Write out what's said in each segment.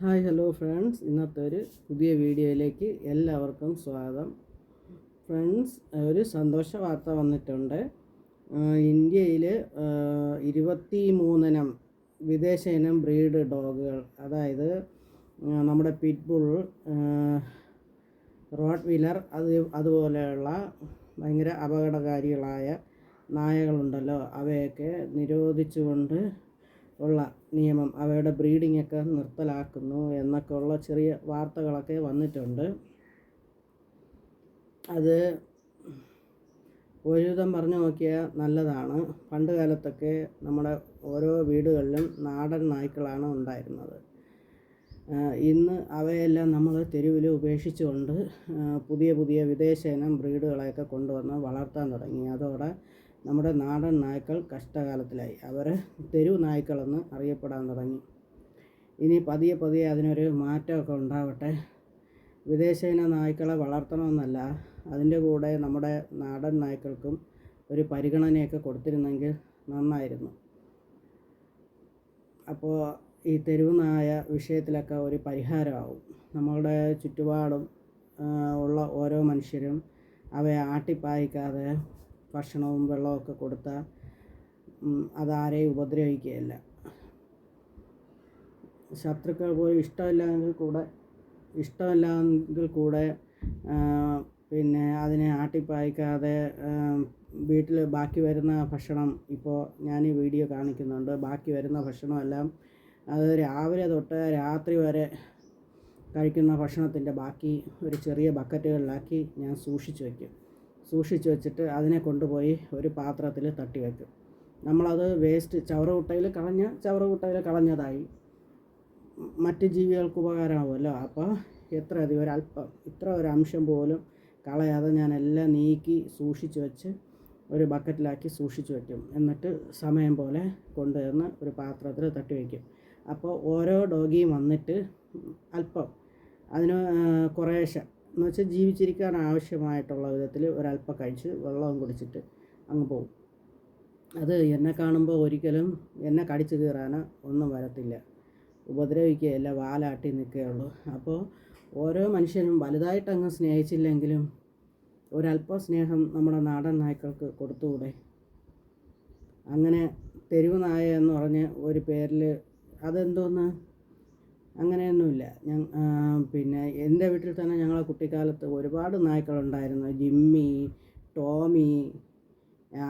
Hi hello friends. ഇന്നത്തെ ഒരു പുതിയ വീഡിയോയിലേക്ക് എല്ലാവർക്കും സ്വാഗതം. ഫ്രണ്ട്സ് ഒരു സന്തോഷ വാർത്ത വന്നിട്ടുണ്ട്. ഇന്ത്യയിൽ ഇരുപത്തി മൂന്നിനം വിദേശ ഇനം ബ്രീഡ് ഡോഗുകൾ അതായത് നമ്മുടെ പിറ്റ്ബുൾ റോഡ് വീലർ അത് അതുപോലെയുള്ള ഭയങ്കര അപകടകാരികളായ നായകളുണ്ടല്ലോ. അവയൊക്കെ നിരോധിച്ചുകൊണ്ട് ഉള്ള നിയമം അവയുടെ ബ്രീഡിംഗ് ഒക്കെ നിർത്തലാക്കുന്നു എന്നൊക്കെ ഉള്ള ചെറിയ വാർത്തകളൊക്കെ വന്നിട്ടുണ്ട്. അത് ഒരുവിധം പറഞ്ഞു നോക്കിയാൽ നല്ലതാണ്. പണ്ട് കാലത്തൊക്കെ നമ്മുടെ ഓരോ വീടുകളിലും നാടൻ നായ്ക്കളാണ് ഉണ്ടായിരുന്നത്. ഇന്ന് അവയെല്ലാം നമ്മൾ തെരുവിൽ ഉപേക്ഷിച്ചുകൊണ്ട് പുതിയ പുതിയ വിദേശ ഇനം ബ്രീഡുകളെയൊക്കെ കൊണ്ടുവന്ന് വളർത്താൻ തുടങ്ങി. അതോടെ നമ്മുടെ നാടൻ നായ്ക്കൾ കഷ്ടകാലത്തിലായി. അവർ തെരു നായ്ക്കളെന്ന് അറിയപ്പെടാൻ തുടങ്ങി. ഇനി പതിയെ പതിയെ അതിനൊരു മാറ്റമൊക്കെ ഉണ്ടാവട്ടെ. വിദേശ ഇന നായ്ക്കളെ വളർത്തണമെന്നല്ല അതിന്റെ കൂടെ നമ്മുടെ നാടൻ നായ്ക്കൾക്കും ഒരു പരിഗണനയൊക്കെ കൊടുത്തിരുന്നെങ്കിൽ നന്നായിരുന്നു. അപ്പോൾ ഈ തെരുവ് നായ വിഷയത്തിലൊക്കെ ഒരു പരിഹാരമാവും. നമ്മളുടെ ചുറ്റുപാടും ഉള്ള ഓരോ മനുഷ്യരും അവയെ ആട്ടിപ്പായിക്കാതെ ഭക്ഷണവും വെള്ളമൊക്കെ കൊടുത്താൽ അതാരെയും ഉപദ്രവിക്കുകയില്ല. ശത്രുക്കൾ പോലും ഇഷ്ടമില്ലെങ്കിൽ കൂടെ ഇഷ്ടമില്ലെങ്കിൽ കൂടെ പിന്നെ അതിനെ ആട്ടിപ്പായിക്കാതെ വീട്ടിൽ ബാക്കി വരുന്ന ഭക്ഷണം ഇപ്പോൾ ഞാൻ ഈ വീഡിയോ കാണിക്കുന്നുണ്ട്. ബാക്കി വരുന്ന ഭക്ഷണമെല്ലാം അത് രാവിലെ തൊട്ട് രാത്രി വരെ കഴിക്കുന്ന ഭക്ഷണത്തിന്റെ ബാക്കി ഒരു ചെറിയ ബക്കറ്റുകളിലാക്കി ഞാൻ സൂക്ഷിച്ചു വയ്ക്കും സൂക്ഷിച്ചു വെച്ചിട്ട് അതിനെ കൊണ്ടുപോയി ഒരു പാത്രത്തിൽ തട്ടി വയ്ക്കും നമ്മളത് വേസ്റ്റ് ചവറുകുട്ടയിൽ കളഞ്ഞ ചവറുകുട്ടയിൽ കളഞ്ഞതായി. മറ്റ് ജീവികൾക്ക് ഉപകാരമാവുമല്ലോ. അപ്പോൾ എത്ര അധികം ഒരല്പം ഇത്ര ഒരു അംശം പോലും കളയാതെ ഞാൻ എല്ലാം നീക്കി സൂക്ഷിച്ചു വെച്ച് ഒരു ബക്കറ്റിലാക്കി സൂക്ഷിച്ചു വയ്ക്കും എന്നിട്ട് സമയം പോലെ കൊണ്ടുവന്ന് ഒരു പാത്രത്തിൽ തട്ടി വയ്ക്കും അപ്പോൾ ഓരോ ഡോഗിയും വന്നിട്ട് അല്പം അതിന് കുറേശ്ശെ എന്ന് വെച്ചാൽ ജീവിച്ചിരിക്കാൻ ആവശ്യമായിട്ടുള്ള വിധത്തിൽ ഒരല്പം കഴിച്ച് വെള്ളവും കുടിച്ചിട്ട് അങ്ങ് പോകും. അത് എന്നെ കാണുമ്പോൾ ഒരിക്കലും എന്നെ കടിച്ചു കീറാനോ ഒന്നും വരത്തില്ല. ഉപദ്രവിക്കുകയല്ല വാലാട്ടി നിൽക്കുകയുള്ളൂ. അപ്പോൾ ഓരോ മനുഷ്യനും വലുതായിട്ട് അങ്ങ് സ്നേഹിച്ചില്ലെങ്കിലും ഒരല്പം സ്നേഹം നമ്മുടെ നാടൻ നായ്ക്കൾക്ക് കൊടുത്തുകൂടെ? അങ്ങനെ തെരുവ് നായ എന്ന് പറഞ്ഞ് ഒരു പേരിൽ അതെന്തോന്ന്? അങ്ങനെയൊന്നുമില്ല. പിന്നെ എന്റെ വീട്ടിൽ തന്നെ ഞങ്ങളെ കുട്ടിക്കാലത്ത് ഒരുപാട് നായ്ക്കളുണ്ടായിരുന്നു. ജിമ്മി ടോമി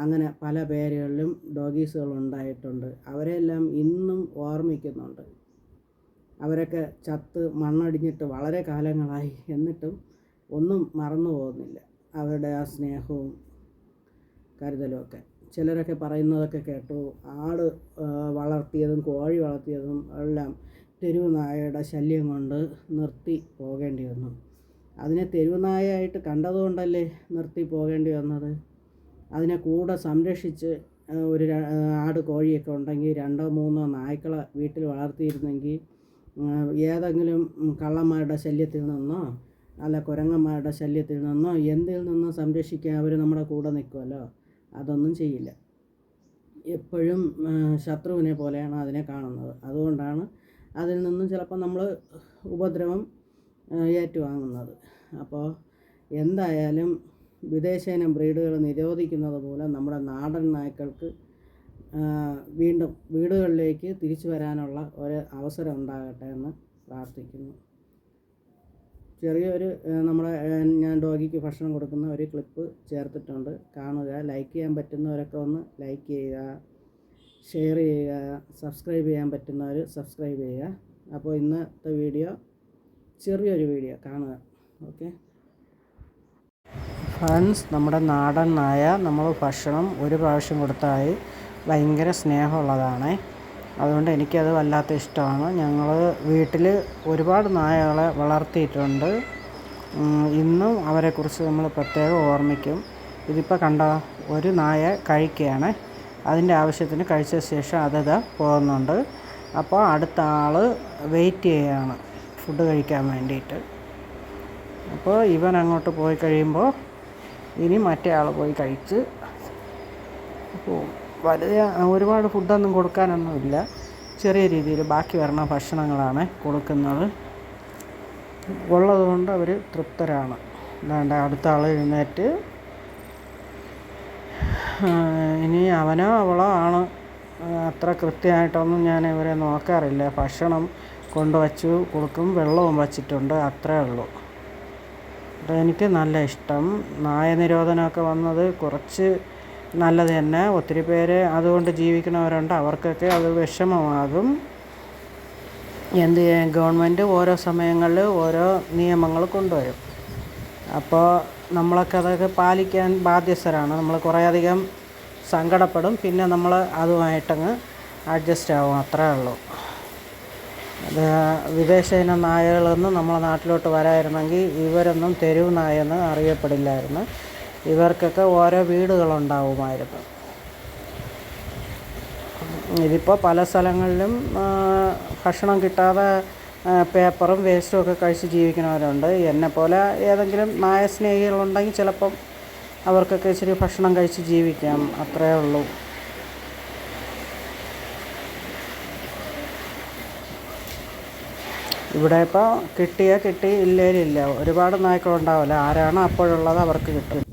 അങ്ങനെ പല പേരുകളിലും ഡോഗീസുകൾ ഉണ്ടായിട്ടുണ്ട്. അവരെല്ലാം ഇന്നും ഓർമ്മിക്കുന്നുണ്ട്. അവരൊക്കെ ചത്ത് മണ്ണടിഞ്ഞിട്ട് വളരെ കാലങ്ങളായി. എന്നിട്ടും ഒന്നും മറന്നു പോകുന്നില്ല. അവരുടെ ആ സ്നേഹവും കരുതലും ഒക്കെ. ചിലരൊക്കെ പറയുന്നതൊക്കെ കേട്ടു. ആട് വളർത്തിയതും കോഴി വളർത്തിയതും എല്ലാം തെരുവ് നായയുടെ ശല്യം കൊണ്ട് നിർത്തി പോകേണ്ടി വന്നു. അതിനെ തെരുവുനായയായിട്ട് കണ്ടതുകൊണ്ടല്ലേ നിർത്തി പോകേണ്ടി വന്നത്? അതിനെ കൂടെ സംരക്ഷിച്ച് ഒരു ആട് കോഴിയൊക്കെ ഉണ്ടെങ്കിൽ രണ്ടോ മൂന്നോ നായ്ക്കളെ വീട്ടിൽ വളർത്തിയിരുന്നെങ്കിൽ ഏതെങ്കിലും കള്ളന്മാരുടെ ശല്യത്തിൽ നിന്നോ അല്ല കുരങ്ങന്മാരുടെ ശല്യത്തിൽ നിന്നോ എന്തിൽ നിന്നോ സംരക്ഷിക്കാൻ അവർ നമ്മുടെ കൂടെ നിൽക്കുമല്ലോ? അതൊന്നും ചെയ്യില്ല. എപ്പോഴും ശത്രുവിനെ പോലെയാണ് അതിനെ കാണുന്നത്. അതുകൊണ്ടാണ് അതിൽ നിന്നും ചിലപ്പോൾ നമ്മൾ ഉപദ്രവം ഏറ്റുവാങ്ങുന്നത്. അപ്പോൾ എന്തായാലും വിദേശയിനം ബ്രീഡുകൾ നിരോധിക്കുന്നത് മൂലം നമ്മുടെ നാടൻ നായ്ക്കൾക്ക് വീണ്ടും വീടുകളിലേക്ക് തിരിച്ചു വരാനുള്ള ഒരു അവസരം ഉണ്ടാകട്ടെ എന്ന് പ്രാർത്ഥിക്കുന്നു. ചെറിയൊരു നമ്മുടെ ഞാൻ ഡോഗിക്ക് ഭക്ഷണം കൊടുക്കുന്ന ഒരു ക്ലിപ്പ് ചേർത്തിട്ടുണ്ട്. കാണുക ലൈക്ക് ചെയ്യാൻ പറ്റുന്നവരൊക്കെ ഒന്ന് ലൈക്ക് ചെയ്യുക. ഷെയർ ചെയ്യുക സബ്സ്ക്രൈബ് ചെയ്യാൻ പറ്റുന്നവർ സബ്സ്ക്രൈബ് ചെയ്യുക. അപ്പോൾ ഇന്നത്തെ വീഡിയോ ചെറിയൊരു വീഡിയോ കാണുക. ഓക്കെ? ഫ്രണ്ട്സ് നമ്മുടെ നാടൻ നായ നമ്മൾ ഭക്ഷണം ഒരു പ്രാവശ്യം കൊടുത്താൽ ഭയങ്കര സ്നേഹമുള്ളതാണ്. അതുകൊണ്ട് എനിക്കത് വല്ലാത്ത ഇഷ്ടമാണ്. ഞങ്ങൾ വീട്ടിൽ ഒരുപാട് നായകളെ വളർത്തിയിട്ടുണ്ട്. ഇന്നും അവരെക്കുറിച്ച് നമ്മൾ പ്രത്യേകം ഓർമ്മിക്കും. ഇതിപ്പോൾ കണ്ട ഒരു നായ കഴിക്കുകയാണ്. അതിന്റെ ആവശ്യത്തിന് കഴിച്ച ശേഷം അതത് പോകുന്നുണ്ട്. അപ്പോൾ അടുത്ത ആൾ വെയിറ്റ് ചെയ്യുകയാണ് ഫുഡ് കഴിക്കാൻ വേണ്ടിയിട്ട്. അപ്പോൾ ഇവൻ അങ്ങോട്ട് പോയി കഴിയുമ്പോൾ ഇനി മറ്റേ ആൾ പോയി കഴിച്ച് പോവും. വലിയ ഒരുപാട് ഫുഡൊന്നും കൊടുക്കാനൊന്നുമില്ല ചെറിയ രീതിയിൽ ബാക്കി വരുന്ന ഭക്ഷണങ്ങളാണ് കൊടുക്കുന്നത്. ഉള്ളതുകൊണ്ട് അവർ തൃപ്തരാണ്. അല്ലാണ്ട് അടുത്ത ആൾ എഴുന്നേറ്റ് ഇനി അവനോ അവളോ ആണ്. അത്ര കൃത്യമായിട്ടൊന്നും ഞാൻ ഇവരെ നോക്കാറില്ല. ഭക്ഷണം കൊണ്ടുവച്ചു കൊടുക്കും വെള്ളവും വച്ചിട്ടുണ്ട് അത്രേ ഉള്ളൂ. എനിക്ക് നല്ല ഇഷ്ടം. നായ നിരോധനമൊക്കെ വന്നത് കുറച്ച് നല്ലത് തന്നെ. ഒത്തിരി പേര് അതുകൊണ്ട് ജീവിക്കുന്നവരുണ്ട്. അവർക്കൊക്കെ അത് വിഷമമാകും. എന്ത് ഗവൺമെന്റ് ഓരോ സമയങ്ങളിൽ ഓരോ നിയമങ്ങൾ കൊണ്ടുവരും. അപ്പോൾ നമ്മളൊക്കെ അതൊക്കെ പാലിക്കാൻ ബാധ്യസ്ഥരാണ്. നമ്മൾ കുറേയധികം സങ്കടപ്പെടും. പിന്നെ നമ്മൾ അതുമായിട്ടങ്ങ് അഡ്ജസ്റ്റ് ആവും. അത്രേ ഉള്ളൂ. അത് വിദേശ ഇനം നായകളൊന്നും നമ്മളെ നാട്ടിലോട്ട് വരായിരുന്നെങ്കിൽ ഇവരൊന്നും തെരുവ് നായെന്ന് അറിയപ്പെടില്ലായിരുന്നു. ഇവർക്കൊക്കെ ഓരോ വീടുകളുണ്ടാവുമായിരുന്നു. ഇതിപ്പോൾ പല സ്ഥലങ്ങളിലും ഭക്ഷണം കിട്ടാതെ പേപ്പറും വേസ്റ്റും ഒക്കെ കഴിച്ച് ജീവിക്കുന്നവരുണ്ട്. എന്നെപ്പോലെ ഏതെങ്കിലും മായ സ്നേഹികളുണ്ടെങ്കിൽ ചിലപ്പം അവർക്കൊക്കെ ഇച്ചിരി ഭക്ഷണം കഴിച്ച് ജീവിക്കാം. അത്രേ ഉള്ളൂ. ഇവിടെ ഇപ്പോൾ കിട്ടിയാൽ കിട്ടി ഇല്ലേലില്ല ഒരുപാട് നായ്ക്കളുണ്ടാവില്ല. ആരാണ് അപ്പോഴുള്ളത് അവർക്ക് കിട്ടും.